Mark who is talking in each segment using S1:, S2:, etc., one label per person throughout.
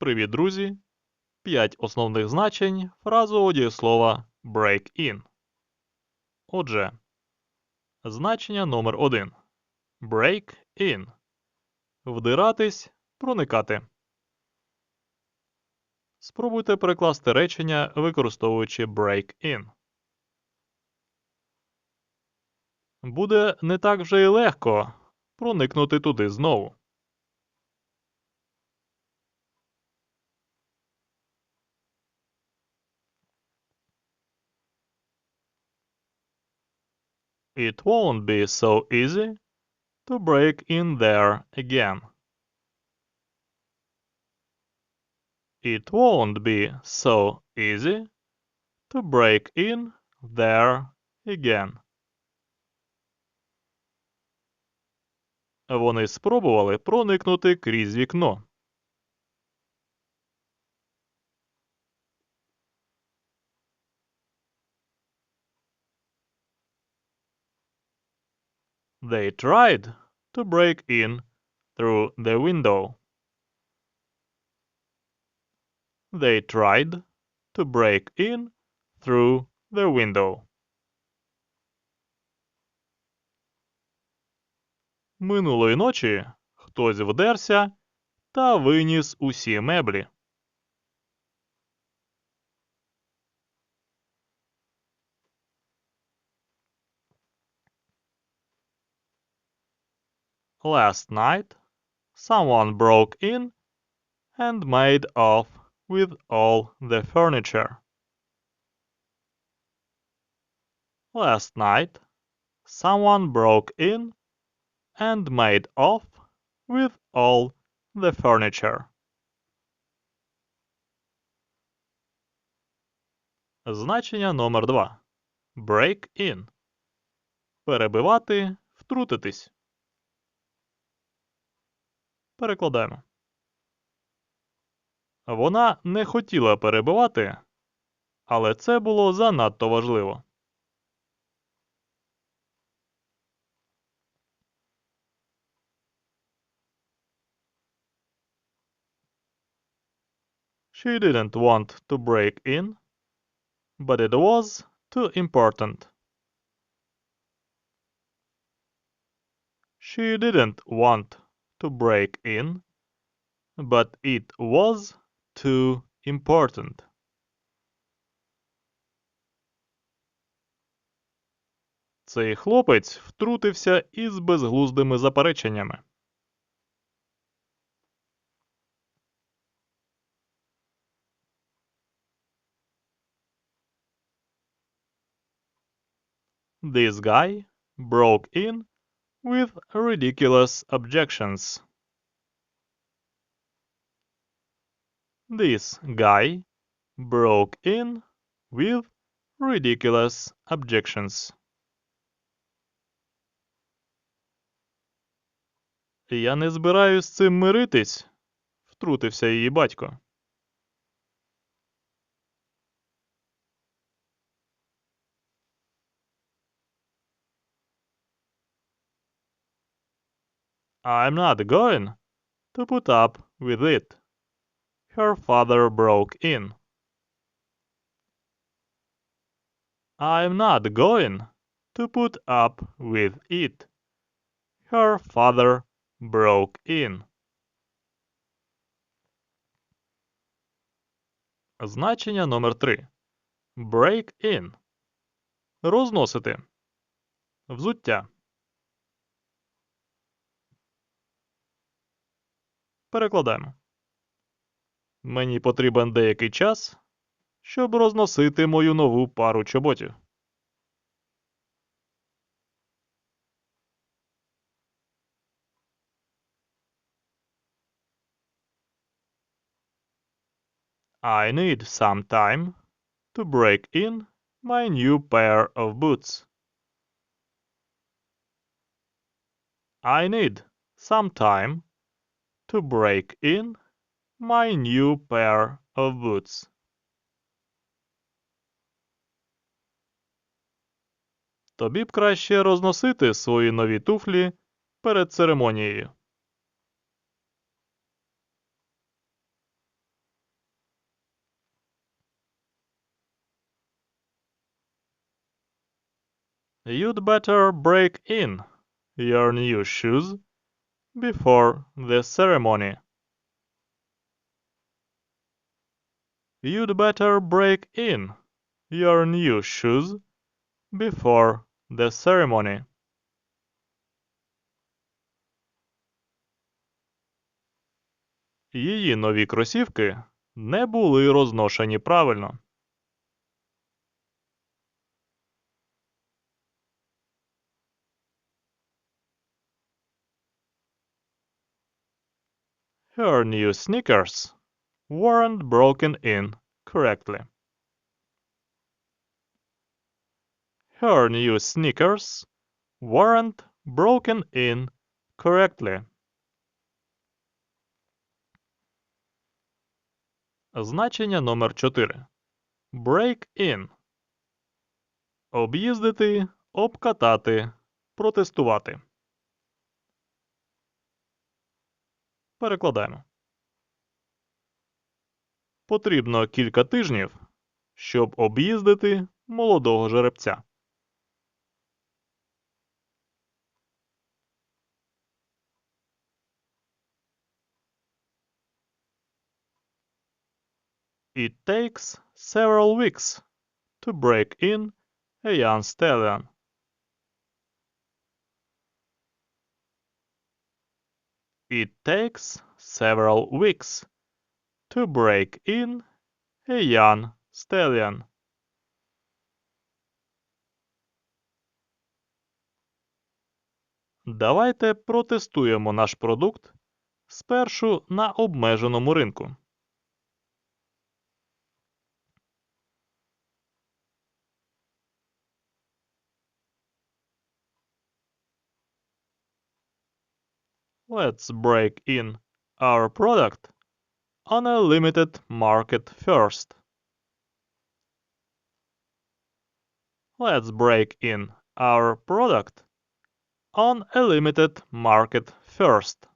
S1: Привіт, друзі! П'ять основних значень фразового дієслова break in. Отже, значення номер 1 Break in. Вдиратись, проникати. Спробуйте перекласти речення, використовуючи break in. Буде не так вже й легко проникнути туди знову. It won't be so easy to break in there again. It won't be so easy to break in there again. Вони спробували проникнути крізь вікно. They tried to break in through the window. They tried to break in through the window. Минулої ночі хтось вдерся та виніс усі меблі. Last night, someone broke in and made off with all the furniture. Last night, someone broke in and made off with all the furniture. Значення номер 2. Break in. Перебивати, втрутитись. Перекладаємо. Вона не хотіла перебивати, але це було занадто важливо. She didn't want to break in, but it was too important. She didn't want to break in, but it was too important. Цей хлопець втрутився із безглуздими запереченнями. This guy broke in with ridiculous objections. This guy broke in with ridiculous objections. Я не збираюсь з цим миритись, втрутився її батько. I'm not going to put up with it. Her father broke in. I'm not going to put up with it. Her father broke in. Значення номер 3. Break in. Розносити. Взуття. Перекладаємо. Мені потрібен деякий час, щоб розносити мою нову пару чоботів. I need some time to break in my new pair of boots. I need some time to break in my new pair of boots. Тобі б краще розносити свої нові туфлі перед церемонією. You'd better break in your new shoes before the ceremony. You'd better break in your new shoes before the ceremony. Її нові кросівки не були розношені правильно. Her new sneakers weren't broken in correctly. Her new sneakers weren't broken in correctly. Значення номер 4. Break in. Об'їздити, обкатати, протестувати. Перекладаємо. Потрібно кілька тижнів, щоб об'їздити молодого жеребця. It takes several weeks to break in a young stallion. It takes several weeks to break in a young stallion. Давайте протестуємо наш продукт спершу на обмеженому ринку. Let's break in our product on a limited market first. Let's break in our product on a limited market first.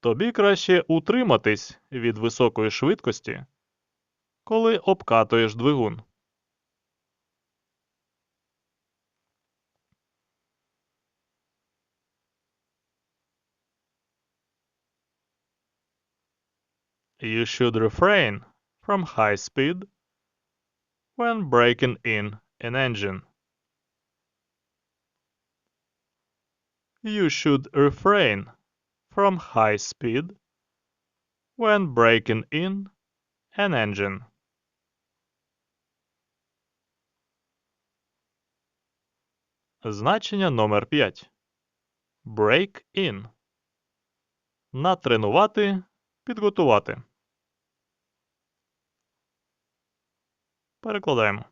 S1: Тобі краще утриматись від високої швидкості, коли обкатуєш двигун. You should refrain from high speed when breaking in an engine. You should refrain from high speed when breaking in an engine. Значення номер 5. Break in. Натренувати, підготувати. Перекладаємо.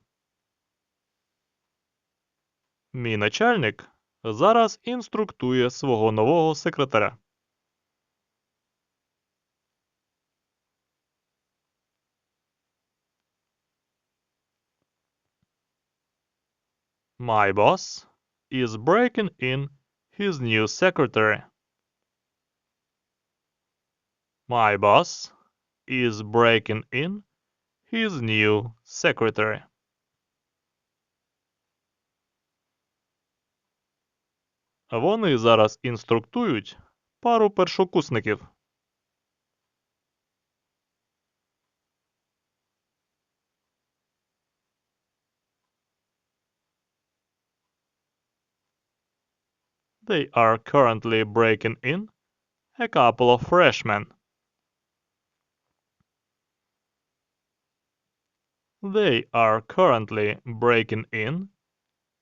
S1: Мій начальник зараз інструктує свого нового секретаря. My boss is breaking in his new secretary. My boss is breaking in his new secretary. Вони зараз інструктують пару першокусників. They are currently breaking in a couple of freshmen. They are currently breaking in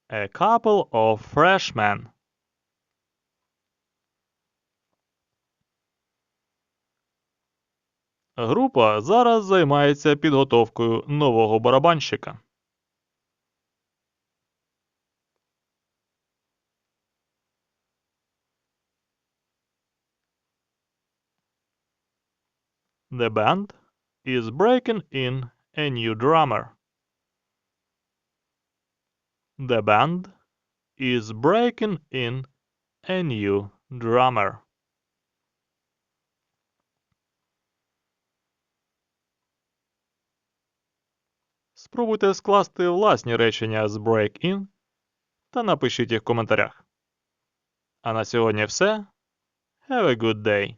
S1: a couple of freshmen. Група зараз займається підготовкою нового барабанщика. The band is breaking in a new drummer. The band is breaking in a new drummer. Спробуйте скласти власні речення з break-in та напишіть їх в коментарях. А на сьогодні все. Have a good day!